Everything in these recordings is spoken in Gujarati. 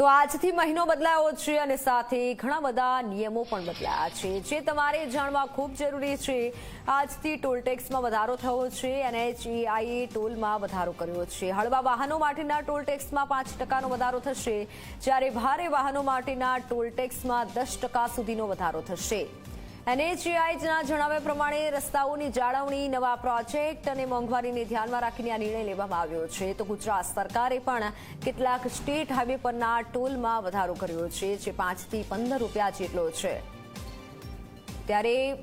તો આજથી મહિનો બદલાયો છે અને સાથે ઘણા બધા નિયમો પણ બદલાયા છે, જે તમારે જાણવા ખૂબ જરૂરી છે. આજથી ટોલ ટેક્સમાં વધારો થયો છે અને જીઆઈએ ટોલમાં વધારો કર્યો છે. હળવા વાહનો માટેના ટોલ ટેક્સમાં પાંચ ટકાનો વધારો થશે. જ્યારે ભારે વાહનો માટેના ટોલ ટેક્સમાં દસ ટકા સુધીનો વધારો થશે. એનએચએઆઈના જણાવ્યા પ્રમાણે રસ્તાઓની જાળવણી, નવા પ્રોજેક્ટ અને મોંઘવારીને ધ્યાનમાં રાખીને આ નિર્ણય લેવામાં આવ્યો છે. તો ગુજરાત સરકારે પણ કેટલાક સ્ટેટ હાઈવે પરના ટોલમાં વધારો કર્યો છે, જે પાંચથી પંદર રૂપિયા જેટલો છે. ત્યારે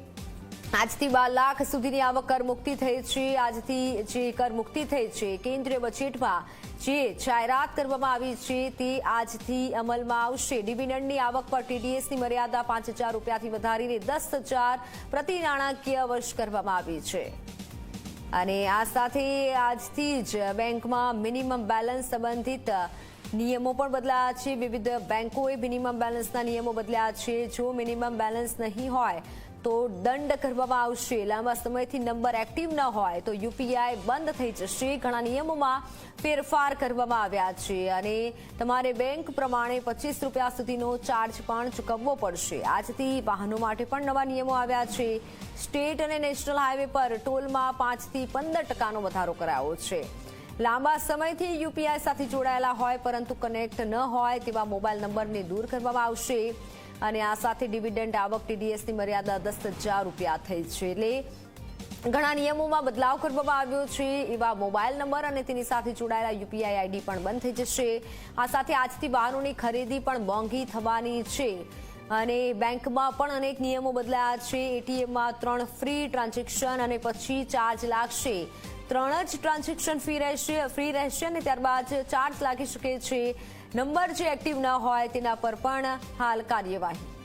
આજથી બાર લાખ સુધીની આવક કર મુક્તિ થઈ છે. આજથી જે કર મુક્તિ થઈ છે, કેન્દ્રીય બજેટમાં જે જાહેરાત કરવામાં આવી છે તે આજથી અમલમાં આવશે. ડિવિડન્ડની આવક પર ટીડીએસની મર્યાદા પાંચ હજાર રૂપિયાથી વધારીને દસ હજાર પ્રતિ નાણાકીય વર્ષ કરવામાં આવી છે. અને આ સાથે આજથી જ બેંકમાં મિનિમમ બેલેન્સ સંબંધિત નિયમો પણ બદલાયા છે. વિવિધ બેંકોએ મિનિમમ બેલેન્સના નિયમો બદલ્યા છે. જો મિનિમમ બેલેન્સ નહીં હોય તો દંડ કરવામાં આવશે. લાંબા સમયથી નંબર એક્ટિવ ન હોય તો યુપીઆઈ બંધ થઈ જશે. ઘણા નિયમોમાં ફેરફાર કરવામાં આવ્યા છે અને તમારે બેંક પ્રમાણે પચીસ રૂપિયા સુધીનો ચાર્જ પણ ચૂકવવો પડશે. આજથી વાહનો માટે પણ નવા નિયમો આવ્યા છે. સ્ટેટ અને નેશનલ હાઈવે પર ટોલમાં પાંચથી પંદર ટકાનો વધારો કરાયો છે. લાંબા સમયથી યુપીઆઈ સાથે જોડાયેલા હોય પરંતુ કનેક્ટ ન હોય તેવા મોબાઈલ નંબરને દૂર કરવામાં આવશે. અને આ સાથે ડિવિડન્ડ આવક ટીડીએસની મર્યાદા દસ હજાર રૂપિયા થઈ છે. એટલે ઘણા નિયમોમાં બદલાવ કરવામાં આવ્યો છે. એવા મોબાઈલ નંબર અને તેની સાથે જોડાયેલા યુપીઆઈ આઈડી પણ બંધ થઈ જશે. આ સાથે આજથી વાહનોની ખરીદી પણ મોંઘી થવાની છે. અને બેંકમાં પણ અનેક નિયમો બદલાયા છે. એટીએમમાં ત્રણ ફ્રી ટ્રાન્ઝેક્શન અને પછી ચાર્જ લાગશે. ત્રણ જ ટ્રાન્ઝેક્શન ફી રહેશે ફ્રી રહેશે અને ત્યારબાદ ચાર્જ લાગી શકે છે. નંબર જે એક્ટિવ ન હોય તેના પર પણ હાલ કાર્યવાહી.